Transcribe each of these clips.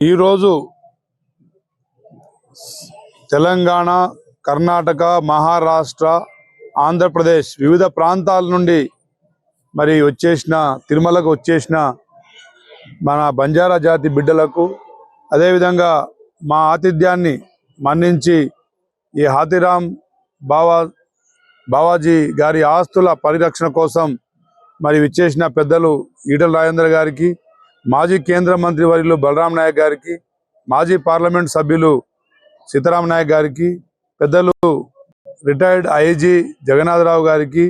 ఈరోజు తెలంగాణ కర్ణాటక మహారాష్ట్ర ఆంధ్రప్రదేశ్ వివిధ ప్రాంతాల నుండి మరి వచ్చేసిన తిరుమలకు వచ్చేసిన మన బంజారా జాతి బిడ్డలకు అదేవిధంగా మా ఆతిథ్యాన్ని మన్నించి ఈ హాతిరామ్ బావా బావాజీ గారి ఆస్తుల పరిరక్షణ కోసం మరి విచ్చేసిన పెద్దలు ఈటల రాజేంద్ర గారికి మాజీ కేంద్ర మంత్రి వర్యులు బలరాం నాయక్ గారికి మాజీ పార్లమెంట్ సభ్యులు సీతారాం నాయక్ గారికి పెద్దలు రిటైర్డ్ ఐజీ జగన్నాథరావు గారికి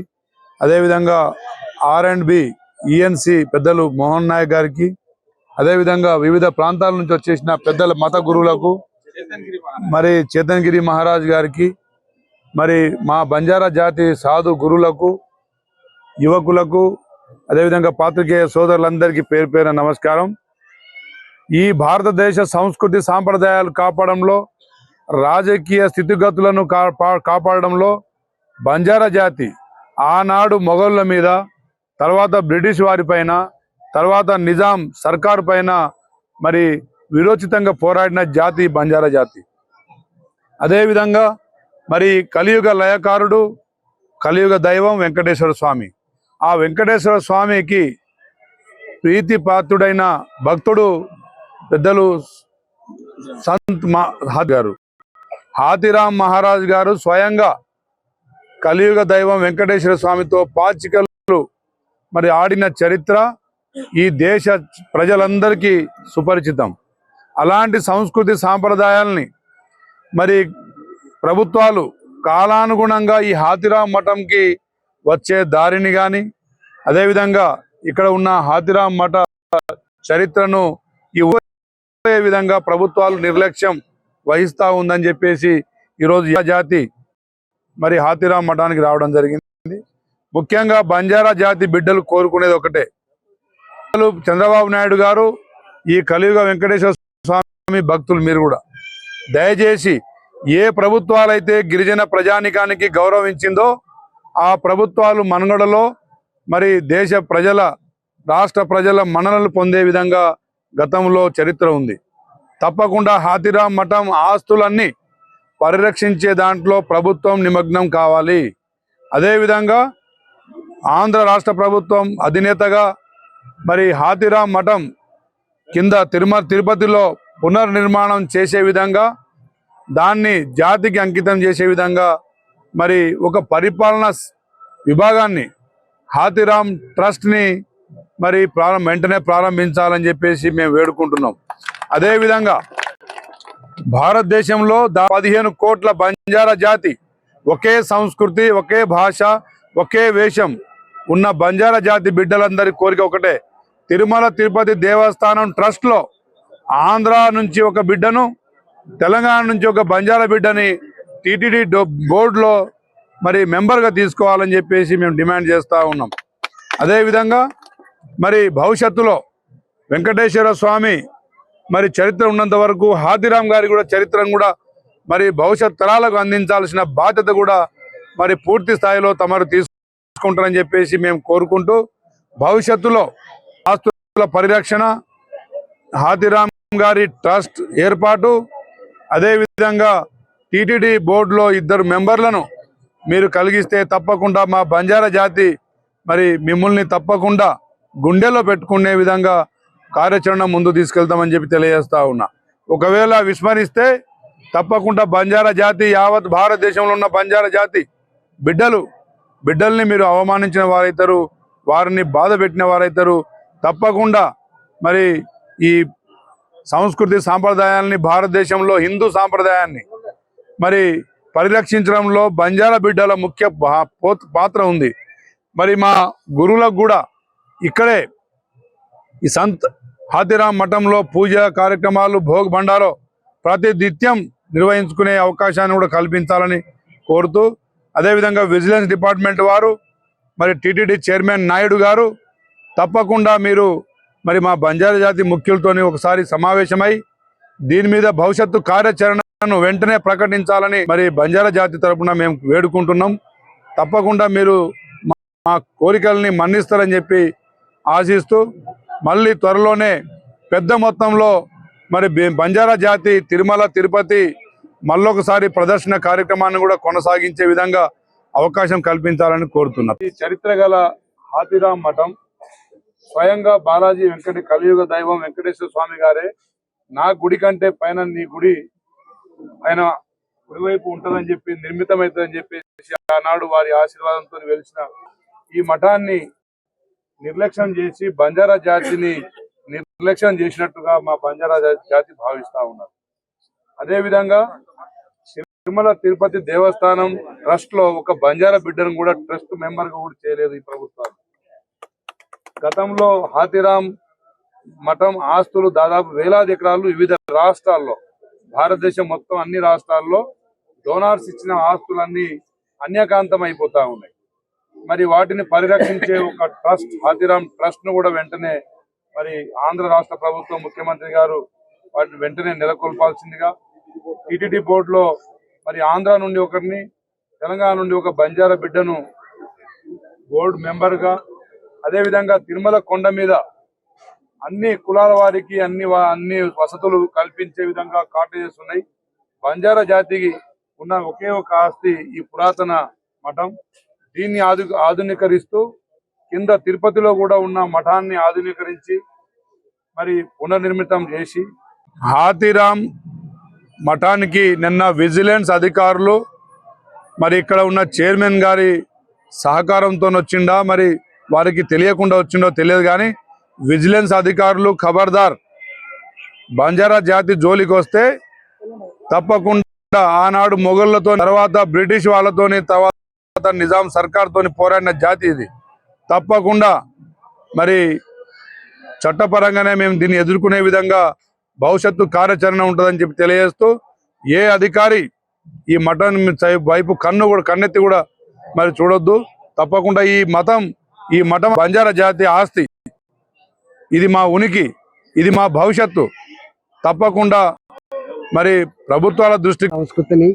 అదేవిధంగా ఆర్ అండ్ బి ఈఎన్సి పెద్దలు మోహన్ నాయక్ గారికి అదేవిధంగా వివిధ ప్రాంతాల నుంచి వచ్చేసిన పెద్దల మత గురువులకు మరి చేతన్గిరి మహారాజ్ గారికి మరి మా బంజారా జాతి సాధు గురువులకు యువకులకు అదేవిధంగా పాత్రికేయ సోదరులందరికీ పేరు పేరు నమస్కారం. ఈ భారతదేశ సంస్కృతి సాంప్రదాయాలు కాపాడంలో రాజకీయ స్థితిగతులను కాపా- కాపాడడంలో బంజారా జాతి ఆనాడు మొఘళ్ళ మీద తర్వాత బ్రిటిష్ వారిపైన తర్వాత నిజాం సర్కారు పైన మరి విరోచితంగా పోరాడిన జాతి బంజారా జాతి. అదేవిధంగా మరి కలియుగ లయకారుడు కలియుగ దైవం వెంకటేశ్వర స్వామి. ఆ వెంకటేశ్వర స్వామికి ప్రీతి పాత్రుడైన భక్తుడు పెద్దలు సంత్ మా గారు. హాతిరామ్ మహారాజ్ గారు స్వయంగా కలియుగ దైవం వెంకటేశ్వర స్వామితో పాచికలు మరి ఆడిన చరిత్ర ఈ దేశ ప్రజలందరికీ సుపరిచితం. అలాంటి సంస్కృతి సాంప్రదాయాల్ని మరి ప్రభుత్వాలు కాలానుగుణంగా ఈ హాతిరామ్ మఠంకి వచ్చే దారిని కానీ అదేవిధంగా ఇక్కడ ఉన్న హాతిరామ్ మఠ చరిత్రను ఇవ్వే విధంగా ప్రభుత్వాలు నిర్లక్ష్యం వహిస్తా ఉందని చెప్పేసి ఈరోజు ఈ జాతి మరి హాతిరామ్ మఠానికి రావడం జరిగింది. ముఖ్యంగా బంజారా జాతి బిడ్డలు కోరుకునేది ఒకటే. చంద్రబాబు నాయుడు గారు ఈ కలియుగ వెంకటేశ్వర స్వామి భక్తులు మీరు కూడా. దయచేసి ఏ ప్రభుత్వాలైతే గిరిజన ప్రజానికానికి గౌరవించిందో ఆ ప్రభుత్వాలు మనుగడలో మరి దేశ ప్రజల రాష్ట్ర ప్రజల మన్ననలు పొందే విధంగా గతంలో చరిత్ర ఉంది. తప్పకుండా హాతిరామ్ మఠం ఆస్తులన్నీ పరిరక్షించే దాంట్లో ప్రభుత్వం నిమగ్నం కావాలి. అదేవిధంగా ఆంధ్ర రాష్ట్ర ప్రభుత్వం అధినేతగా మరి హాతిరామ్ మఠం కింద తిరుమల తిరుపతిలో పునర్నిర్మాణం చేసే విధంగా దాన్ని జాతికి అంకితం చేసే విధంగా మరి ఒక పరిపాలన విభాగాన్ని హాతిరామ్ ట్రస్ట్ని మరి ప్రారంభ వెంటనే ప్రారంభించాలని చెప్పేసి మేము వేడుకుంటున్నాం. అదేవిధంగా భారతదేశంలో దా పదిహేను కోట్ల బంజారా జాతి ఒకే సంస్కృతి ఒకే భాష ఒకే వేషం ఉన్న బంజారా జాతి బిడ్డలందరి కోరిక ఒకటే. తిరుమల తిరుపతి దేవస్థానం ట్రస్ట్లో ఆంధ్ర నుంచి ఒక బిడ్డను తెలంగాణ నుంచి ఒక బంజారా బిడ్డని టీటీడీ బోర్డులో మరి మెంబర్గా తీసుకోవాలని చెప్పేసి మేము డిమాండ్ చేస్తూ ఉన్నాం. అదేవిధంగా మరి భవిష్యత్తులో వెంకటేశ్వర స్వామి మరి చరిత్ర ఉన్నంత వరకు హాతిరామ్ గారి కూడా చరిత్రను కూడా మరి భవిష్యత్ తరాలకు అందించాల్సిన బాధ్యత కూడా మరి పూర్తి స్థాయిలో తమరు తీసుకుంటారని చెప్పేసి మేము కోరుకుంటూ భవిష్యత్తులో ఆస్తుల పరిరక్షణ హాతిరామ్ గారి ట్రస్ట్ ఏర్పాటు అదేవిధంగా టీటీడీ బోర్డులో ఇద్దరు మెంబర్లను మీరు కలిగిస్తే తప్పకుండా మా బంజారా జాతి మరి మిమ్మల్ని తప్పకుండా గుండెలో పెట్టుకునే విధంగా కార్యాచరణ ముందు తీసుకెళ్తామని చెప్పి తెలియజేస్తా ఉన్నా. ఒకవేళ విస్మరిస్తే తప్పకుండా బంజారా జాతి యావత్ భారతదేశంలో ఉన్న బంజారా జాతి బిడ్డలు బిడ్డల్ని మీరు అవమానించిన వారైతారు వారిని బాధ పెట్టిన వారైతారు. తప్పకుండా మరి ఈ సంస్కృతి సాంప్రదాయాల్ని భారతదేశంలో హిందూ సాంప్రదాయాన్ని మరి పరిరక్షించడంలో బంజారా బిడ్డల ముఖ్య పాత్ర ఉంది. మరి మా గురువులకు కూడా ఇక్కడే ఈ సంత్ హాతిరామ్ మఠంలో పూజ కార్యక్రమాలు భోగ బండారో ప్రతి నిత్యం నిర్వహించుకునే అవకాశాన్ని కూడా కల్పించాలని కోరుతూ అదేవిధంగా విజిలెన్స్ డిపార్ట్మెంట్ వారు మరి టీటీడీ చైర్మన్ నాయుడు గారు తప్పకుండా మీరు మరి మా బంజారా జాతి ముఖ్యులతోని ఒకసారి సమావేశమై దీని మీద భవిష్యత్తు కార్యాచరణ వెంటనే ప్రకటించాలని మరి బంజారా జాతి తరపున మేము వేడుకుంటున్నాం. తప్పకుండా మీరు మా- కోరికల్ని మన్నిస్తారని చెప్పి ఆశిస్తూ మళ్ళీ త్వరలోనే పెద్ద మొత్తంలో మరి బంజారా జాతి తిరుమల తిరుపతి మళ్ళొకసారి ప్రదర్శన కార్యక్రమాన్ని కూడా కొనసాగించే విధంగా అవకాశం కల్పించాలని కోరుతున్నారు ఈ చరిత్ర గల హాతిరామ్ మఠం స్వయంగా బాలాజీ వెంకట కలియుగ దైవం వెంకటేశ్వర స్వామి గారే నా గుడి కంటే పైన నీ గుడి ఆయన కుడివైపు ఉంటుందని చెప్పి నిర్మితమవుతుందని చెప్పేసి ఆనాడు వారి ఆశీర్వాదంతో వెలిసిన ఈ మఠాన్ని నిర్లక్ష్యం చేసి బంజారా జాతిని నిర్లక్ష్యం చేసినట్టుగా మా బంజారా జాతి భావిస్తా ఉన్నారు. అదే విధంగా తిరుమల తిరుపతి దేవస్థానం ట్రస్ట్లో ఒక బంజారా బిడ్డను కూడా ట్రస్ట్ మెంబర్గా కూడా చేయలేదు ఈ ప్రభుత్వాలు. గతంలో హాతిరామ్ మఠం ఆస్తులు దాదాపు వేలాది ఎకరాలు వివిధ రాష్ట్రాల్లో భారతదేశం మొత్తం అన్ని రాష్ట్రాల్లో డోనార్స్ ఇచ్చిన ఆస్తులన్నీ అన్యకాంతం అయిపోతా ఉన్నాయి. మరి వాటిని పరిరక్షించే ఒక ట్రస్ట్ హాతిరామ్ ట్రస్ట్ను కూడా వెంటనే మరి ఆంధ్ర రాష్ట్ర ప్రభుత్వం ముఖ్యమంత్రి గారు వాటిని వెంటనే నెలకొల్పాల్సిందిగా టీటీడీ బోర్డులో మరి ఆంధ్ర నుండి ఒకరిని తెలంగాణ నుండి ఒక బంజారా బిడ్డను బోర్డు మెంబర్గా అదేవిధంగా తిరుమల కొండ మీద అన్ని కులాల వారికి అన్ని అన్ని వసతులు కల్పించే విధంగా కాటేజెస్ ఉన్నాయి. బంజారా జాతికి ఉన్న ఒకే ఒక ఆస్తి ఈ పురాతన మఠం. దీన్ని ఆధు ఆధునీకరిస్తూ కింద తిరుపతిలో కూడా ఉన్న మఠాన్ని ఆధునీకరించి మరి పునర్నిర్మితం చేసి హాతిరామ్ మఠానికి నిన్న విజిలెన్స్ అధికారులు మరి ఇక్కడ ఉన్న చైర్మన్ గారి సహకారంతో వచ్చిండా మరి వారికి తెలియకుండా వచ్చిండో తెలియదు కానీ విజిలెన్స్ అధికారులు ఖబర్దార్ బంజారా జాతి జోలికి వస్తే తప్పకుండా ఆనాడు మొఘళ్ళతో తర్వాత బ్రిటిష్ వాళ్ళతోని తర్వాత నిజాం సర్కార్తో పోరాడిన జాతి ఇది. తప్పకుండా మరి చట్టపరంగానే మేము దీన్ని ఎదుర్కొనే విధంగా భవిష్యత్తు కార్యాచరణ ఉంటుందని చెప్పి తెలియజేస్తూ ఏ అధికారి ఈ మఠం వైపు కన్ను కూడా కన్నెత్తి కూడా మరి చూడొద్దు. తప్పకుండా ఈ మతం ఈ మఠం బంజారా జాతి ఆస్తి. ఇది మా ఉనికి ఇది మా భవిష్యత్తు. తప్పకుండా మరి ప్రభుత్వాల దృష్టి సంస్కృతిని